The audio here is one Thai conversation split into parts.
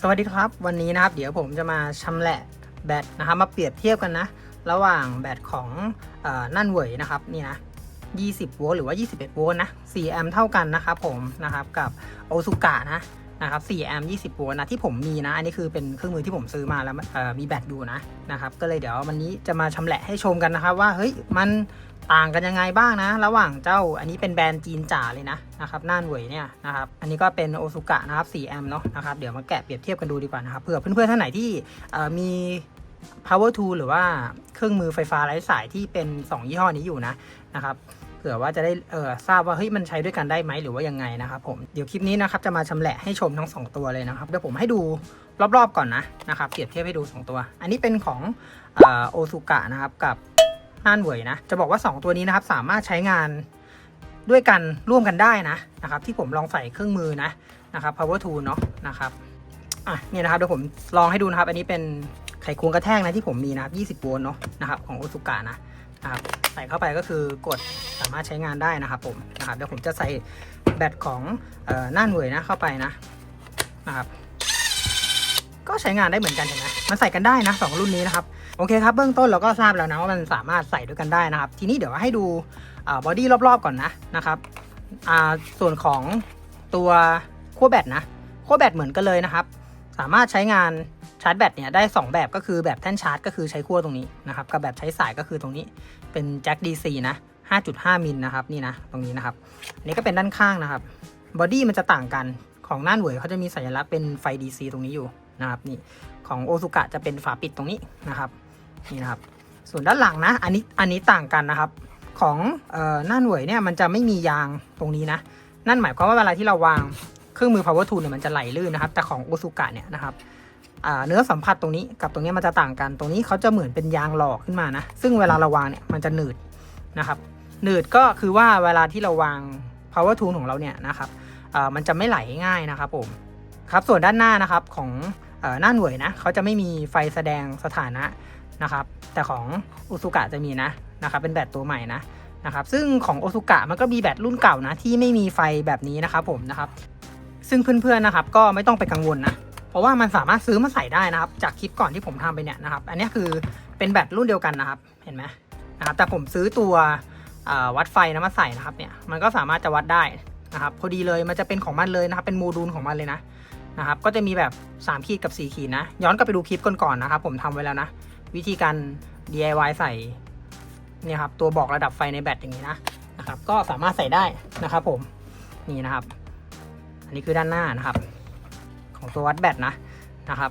สวัสดีครับวันนี้นะครับเดี๋ยวผมจะมาชำแหละแบตนะครับมาเปรียบเทียบกันนะ ระหว่างแบตของอนั่นเหวยนะครับนี่นะ 20 โวลต์หรือว่า 21 โวลต์นะ 4 แอมป์เท่ากันนะครับผมนะครับกับโอซุกะนะนะครับ 4 แอมป์20 โวลต์นะที่ผมมีนะ อันนี้คือเป็นเครื่องมือที่ผมซื้อมาแล้วมีแบตอยู่นะนะครับก็เลยเดี๋ยววันนี้จะมาชำแหละให้ชมกันนะครับว่าเฮ้ยมัน ต่างกันยังไงบ้างนะ ระหว่างเจ้าอันนี้เป็นแบรนด์จีนจ๋าเลยนะนะครับน่านเหวยเนี่ยนะครับอันนี้ก็เป็นโอซุกะนะครับ4แอมเนาะนะครับเดี๋ยวมาแกะเปรียบเทียบกันดูดีกว่านะครับเผื่อเพื่อนๆท่านไหนที่มี power tool หรือว่าเครื่องมือไฟฟ้าไร้สายที่เป็น 2 ยี่ห้อนี้อยู่นะนะครับเผื่อว่าจะได้เออทราบว่าเฮ้ยมันใช้ด้วยกันได้ไหมหรือว่ายังไงนะครับผมเดี๋ยวคลิปนี้นะครับจะมาชำแหละให้ชมทั้ง 2 ตัวเลยนะครับเดี๋ยวผมให้ดูรอบๆก่อนนะนะครับเปรียบเทียบให้ดู 2 ตัว อันนี้เป็นของโอซุกะนะครับกับ น่านเหวยนะจะบอกว่า 2 ตัวนี้นะครับสามารถใช้งานด้วยกันร่วมกันได้นะนะครับ ที่ผมลองใส่เครื่องมือนะนะครับ power tool เนาะนะครับอะเนี่ยนะครับเดี๋ยวผมลองให้ดูนะครับ อันนี้เป็นไขควงกระแทกนะที่ผมมีนะครับ20โวลต์เนาะนะครับของโอซุกะนะนะครับใส่เข้าไปก็คือกดสามารถใช้งานได้นะครับผมนะครับเดี๋ยวผมจะใส่แบตของออน่านเหวยนะเข้าไปนะนะครับก็ใช้งานได้เหมือนกันเห็นไหมมันใส่กันได้นะสองรุ่นนี้นะครับ โอเคครับเบื้องต้นเราก็ทราบแล้วนะว่ามันสามารถใส่ด้วยกันได้นะครับ ทีนี้เดี๋ยวให้ดูบอดี้รอบๆก่อนนะนะครับส่วนของตัวขั้วแบตนะขั้วแบตเหมือนกันเลยนะครับ สามารถใช้งานชาร์จแบตเนี่ยได้ 2 แบบก็คือแบบแท่นชาร์จก็คือใช้ขั้วตรงนี้นะครับกับแบบใช้สายก็คือตรงนี้เป็นแจ็ค DC นะ 5.5 มิลนะครับนี่นะตรงนี้นะครับอันนี้ก็เป็นด้านข้างนะครับบอดี้มันจะต่างกันของน่านเหวยเขาจะมีสัญลักษณ์เป็นไฟ DC ตรงนี้อยู่นะครับนี่ของโอซุกะจะเป็นฝาปิดตรงนี้นะครับ นี่นะครับ ส่วนด้านหลังนะ อันนี้อันนี้ต่างกันนะครับ ของอ่อหน้าหน่วยเนี่ยมันจะไม่มียางตรงนี้นะ นั่นหมายความว่าเวลาที่เราวางเครื่องมือ power tool เนี่ยมันจะไหลลื่นนะครับ แต่ของโอซุกะเนี่ยนะครับเนื้อสัมผัสตรงนี้กับตรงนี้มันจะต่างกัน ตรงนี้เขาจะเหมือนเป็นยางหลอกขึ้นมานะ ซึ่งเวลาเราวางเนี่ยมันจะหนืดนะครับหนืดก็คือว่าเวลาที่เราวาง power tool ของเราเนี่ยนะครับมันจะไม่ไหลง่ายนะครับผมครับส่วนด้านหน้านะครับของเอ่อหน้าหน่วยนะเขาจะไม่มีไฟแสดงสถานะ นะครับ แต่ของโอซุกะจะมีนะนะครับ เป็นแบตตัวใหม่นะนะครับ ซึ่งของโอซุกะมันก็มีแบตรุ่นเก่านะที่ไม่มีไฟแบบนี้นะครับผมนะครับ ซึ่งเพื่อนๆนะครับ ก็ไม่ต้องไปกังวลนะเพราะว่ามันสามารถซื้อมาใส่ได้นะครับ จากคลิปก่อนที่ผมทำไปเนี่ยนะครับ อันนี้คือเป็นแบตรุ่นเดียวกันนะครับ เห็นไหมนะครับ แต่ผมซื้อตัววัดไฟนะมาใส่นะครับเนี่ย มันก็สามารถจะวัดได้นะครับ พอดีเลยมันจะเป็นของมันเลยนะครับ เป็นโมดูลของมันเลยนะนะครับ ก็จะมีแบบ3ขีดกับ4ขีดนะ ย้อนกลับไปดูคลิปก่อนๆนะครับ ผมทำไว้แล้วนะ วิธีการ DIY ใส่เนี่ยครับตัวบอกระดับไฟในแบตอย่างนี้นะนะครับก็สามารถใส่ได้นะครับผมนี่นะครับ อันนี้คือด้านหน้านะครับ ของตัววัดแบตนะนะครับ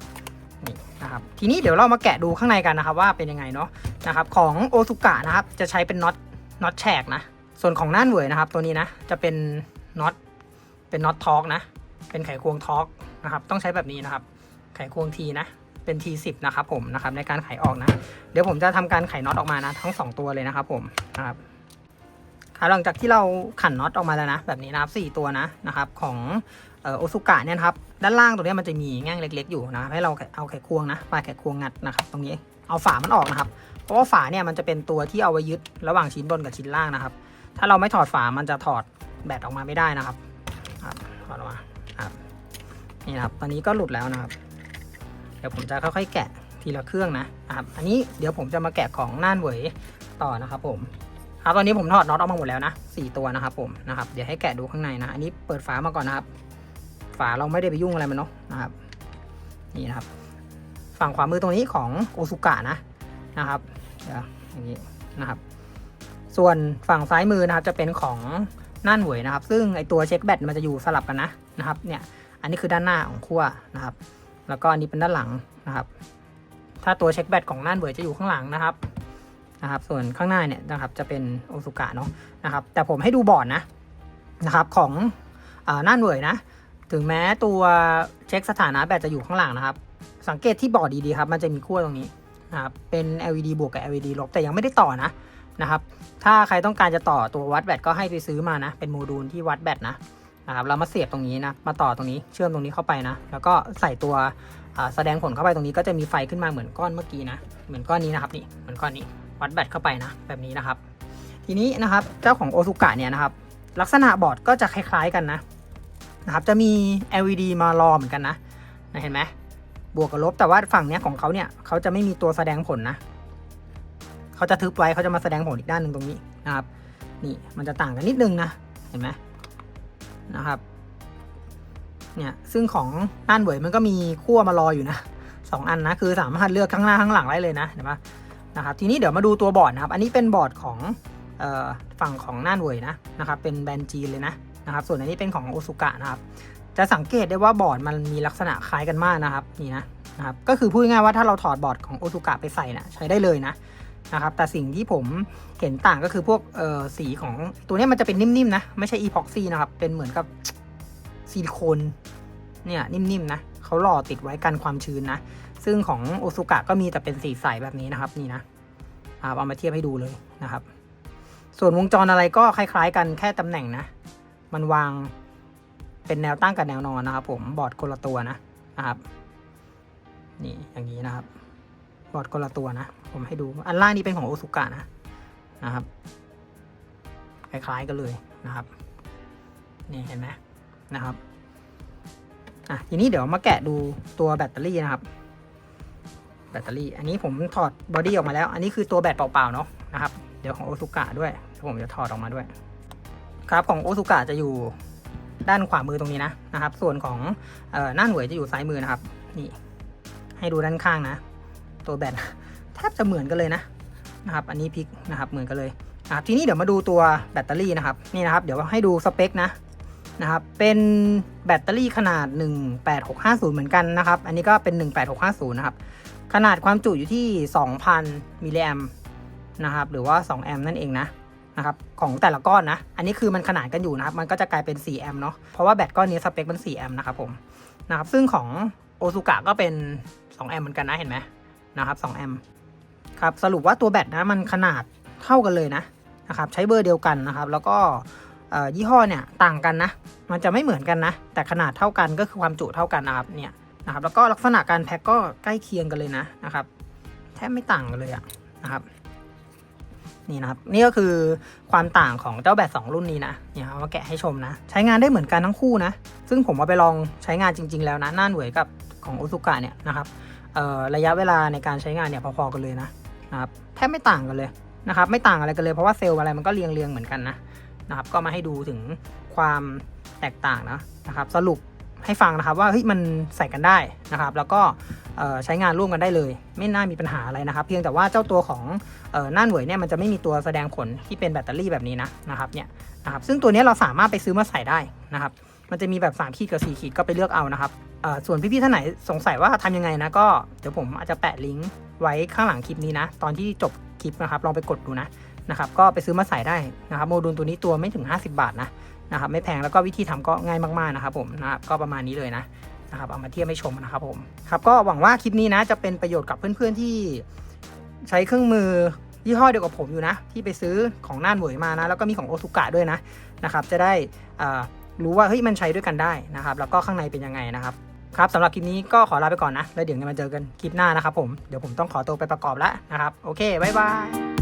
นี่นะครับทีนี้เดี๋ยวเรามาแกะดูข้างในกันนะครับว่าเป็นยังไงเนาะนะครับของโอซุกะนะครับจะใช้เป็นน็อตน็อตแฉกนะส่วนของน่านเหวยนะครับ ตัวนี้นะจะเป็นน็อตเป็นน็อตทอกนะเป็นไขควงทอกนะครับต้องใช้แบบนี้นะครับไขควงทีนะ เป็น T10 นะครับผมนะครับในการไขออกนะ เดี๋ยวผมจะทำการไขน็อตออกมานะ ทั้ง 2 ตัวเลยนะครับผมนะครับหลังจากที่เราขันน็อตออกมาแล้วนะ แบบนี้นะครับ4ตัวนะนะครับของโอซุกะเนี่ยครับด้านล่างตรงนี้มันจะมีแง่งเล็ก ๆ อยู่นะให้เราเอาไขควงนะปลายไขควงงัดนะครับตรงนี้เอาฝามันออกนะครับ เพราะว่าฝาเนี่ยมันจะเป็นตัวที่เอาไว้ยึดระหว่างชิ้นบนกับชิ้นล่างนะครับ ถ้าเราไม่ถอดฝามันจะถอดแบตออกมาไม่ได้นะครับถอดออกมาครับนี่นะครับตอนนี้ก็หลุดแล้วนะครับ ดี๋ยวผมจะค่อยๆแกะทีละเครื่องนะครับอันนี้เดี๋ยวผมจะมาแกะของน่านเหวยต่อนะครับผมครับตอนนี้ผมถอดน็อตออกมาหมดแล้วนะสี่ตัวนะครับผมนะครับเดี๋ยวให้แกะดูข้างในนะอันนี้เปิดฝามาก่อนนะครับ ฝาเราไม่ได้ไปยุ่งอะไรมันเนาะนะครับนี่นะครับ ฝั่งขวามือตรงนี้ของโอซุกะนะนะครับเดี๋ยวอย่างนี้นะครับ ส่วนฝั่งซ้ายมือนะครับจะเป็นของน่านหวยนะครับ ซึ่งไอตัวเช็คแบตมันจะอยู่สลับกันนะนะครับเนี่ยอันนี้คือด้านหน้าของขั้วนะครับ แล้วก็อันนี้เป็นด้านหลังนะครับ ถ้าตัวเช็คแบตของน่านเบอร์จะอยู่ข้างหลังนะครับนะครับ ส่วนข้างหน้าเนี่ยนะครับจะเป็นโอซุกะเนาะนะครับ แต่ผมให้ดูบอร์ดนะนะครับของอาน่านเบอร์นะ ถึงแม้ตัวเช็คสถานะแบตจะอยู่ข้างหลังนะครับ สังเกตที่บอร์ดดีๆครับมันจะมีขั้วตรงนี้นะครับเป็น LED บวกกับ LED ลบแต่ยังไม่ได้ต่อนะนะครับ ถ้าใครต้องการจะต่อตัววัดแบตก็ให้ไปซื้อมานะ เป็นโมดูลที่วัดแบตนะ นะครับเรามาเสียบตรงนี้นะมาต่อตรงนี้เชื่อมตรงนี้เข้าไปนะ แล้วก็ใส่ตัวแสดงผลเข้าไปตรงนี้ก็จะมีไฟขึ้นมาเหมือนก้อนเมื่อกี้นะเหมือนก้อนนี้นะครับนี่เหมือนก้อนนี้วัดแบตเข้าไปนะ แบบนี้นะครับ ทีนี้นะครับเจ้าของโอซุกะเนี่ยนะครับลักษณะบอร์ดก็จะคล้ายๆกันนะนะครับจะมี LED มารอเหมือนกันนะนะเห็นไหมบวกกับลบแต่ว่าฝั่งเนี้ยของเขาเนี่ยเขาจะไม่มีตัวแสดงผลนะเขาจะทึบไว้เขาจะมาแสดงผลอีกด้านหนึ่งตรงนี้นะครับนี่มันจะต่างกันนิดนึงนะเห็นไหม นะครับ เนี่ย ซึ่งของน่านเวยมันก็มีขั้วมารออยู่นะสองอันนะ คือสามารถเลือกข้างหน้าข้างหลังได้เลยนะเห็นปะนะครับ ทีนี้เดี๋ยวมาดูตัวบอร์ดนะครับ อันนี้เป็นบอร์ดของออฝั่งของน่านเวยนะนะครับ เป็นแบรนด์จีนเลยนะนะครับ ส่วนอันนี้เป็นของโอซุกะนะครับ จะสังเกตได้ว่าบอร์ดมันมีลักษณะคล้ายกันมากนะครับ นี่นะนะครับ ก็คือพูดง่ายว่าถ้าเราถอดบอร์ดของโอซุกะไปใส่นะใช้ได้เลยนะ นะครับ แต่สิ่งที่ผมเห็นต่างก็คือพวกเอ่อสีของตัวนี้มันจะเป็นนิ่มๆนะ ไม่ใช่อีพ็อกซี่นะครับ เป็นเหมือนกับซิลิโคนเนี่ยนิ่มๆนะเขาหล่อติดไว้กันความชื้นนะ ซึ่งของโอซุกะก็มีแต่เป็นสีใสแบบนี้นะครับนี่นะอ่าเอามาเทียบให้ดูเลยนะครับ ส่วนวงจรอะไรก็คล้าย ๆ กันแค่ตำแหน่งนะ มันวางเป็นแนวตั้งกับแนวนอนนะครับ ผมบอร์ดคนละตัวนะนะครับ นี่อย่างนี้นะครับ บอร์ดคนละตัวนะ ผมให้ดูอันล่างนี้เป็นของโอซุกะนะนะครับคล้ายๆกันเลยนะครับนี่เห็นไหมนะครับอะทีนี้เดี๋ยวมาแกะดูตัวแบตเตอรี่นะครับ แบตเตอรี่ อันนี้ผมถอดบอดี้ออกมาแล้ว อันนี้คือตัวแบตเปล่าๆเนาะนะครับ เดี๋ยวของโอซุกะด้วยผมจะถอดออกมาด้วย ครับของโอซุกะจะอยู่ด้านขวามือตรงนี้นะนะครับ ส่วนของอ่อหน้าหน่วยจะอยู่ซ้ายมือนะครับ นี่ ให้ดูด้านข้างนะ ตัวแบตแทบจะเหมือนกันเลยนะนะครับ อันนี้พลิกนะครับเหมือนกันเลยนะครับทีนี้เดี๋ยวมาดูตัวแบตเตอรี่นะครับนี่นะครับ เดี๋ยวให้ดูสเปคนะนะครับเป็นแบตเตอรี่ขนาด 18650 เหมือนกันนะครับ อันนี้ก็เป็น 18650 นะครับ ขนาดความจุอยู่ที่ 2,000 มิลลิแอมนะครับ หรือว่า 2 แอมนั่นเองนะนะครับ ของแต่ละก้อนนะ อันนี้คือมันขนานกันอยู่นะครับ มันก็จะกลายเป็น 4 แอมเนาะ เพราะว่าแบตก้อนนี้สเปคมัน 4 แอมนะครับผม นะครับ ซึ่งของโอซูกะก็เป็น 2 แอมเหมือนกันนะ เห็นไหม นะครับ2แอมป์ครับสรุปว่าตัวแบตนะมันขนาดเท่ากันเลยนะนะครับใช้เบอร์เดียวกันนะครับ แล้วก็ยี่ห้อเนี่ยต่างกันนะ มันจะไม่เหมือนกันนะ แต่ขนาดเท่ากันก็คือความจุเท่ากันนะครับเนี่ยนะครับ แล้วก็ลักษณะการแพ็คก็ใกล้เคียงกันเลยนะนะครับแทบไม่ต่างกันเลยอะนะครับนี่นะครับนี่ก็คือความต่างของเจ้าแบตสองรุ่นนี้นะเนี่ยมาแกะให้ชมนะ ใช้งานได้เหมือนกันทั้งคู่นะ ซึ่งผมเอาไปลองใช้งานจริง ๆ แล้วนะหน้าหน่วยกับของโอซุกะเนี่ยนะครับ ระยะเวลาในการใช้งานเนี่ยพอๆกันเลยนะนะครับแทบไม่ต่างกันเลยนะครับไม่ต่างอะไรกันเลยเพราะว่าเซลล์อะไรมันก็เรียงเรียงเหมือนกันนะนะครับก็มาให้ดูถึงความแตกต่างนะนะครับสรุปให้ฟังนะครับว่าเฮ้ยมันใส่กันได้นะครับ แล้วก็ใช้งานร่วมกันได้เลย ไม่น่ามีปัญหาอะไรนะครับ เพียงแต่ว่าเจ้าตัวของเอ่อหน้าหน่วยเนี่ยมันจะไม่มีตัวแสดงผลที่เป็นแบตเตอรี่แบบนี้นะนะครับเนี่ยนะครับซึ่งตัวนี้เราสามารถไปซื้อมาใส่ได้นะครับ มันจะมีแบบ3ขีดกับ4ขีดก็ไปเลือกเอานะครับส่วนพี่ๆท่านไหนสงสัยว่าทำยังไงนะก็เดี๋ยวผมอาจจะแปะลิงก์ไว้ข้างหลังคลิปนี้นะ ตอนที่จบคลิปนะครับลองไปกดดูนะนะครับก็ไปซื้อมาใส่ได้นะครับโมดูลตัวนี้ตัวไม่ถึง 50 บาทนะนะครับไม่แพงแล้วก็วิธีทำก็ง่ายมากๆนะครับผมนะครับก็ประมาณนี้เลยนะนะครับเอามาเทียบให้ชมนะครับผมครับก็หวังว่าคลิปนี้นะจะเป็นประโยชน์กับเพื่อนๆที่ใช้เครื่องมือยี่ห้อเดียวกับผมอยู่นะ ที่ไปซื้อของน่านเหวยมานะ แล้วก็มีของโอซุกะด้วยนะนะครับจะได้อ่า รู้ว่าเฮ้ยมันใช้ด้วยกันได้นะครับแล้วก็ข้างในเป็นยังไงนะครับครับสำหรับคลิปนี้ก็ขอลาไปก่อนนะ แล้วเดี๋ยวมาเจอกันคลิปหน้านะครับผม เดี๋ยวผมต้องขอตัวไปประกอบแล้วนะครับ โอเค บ๊ายบาย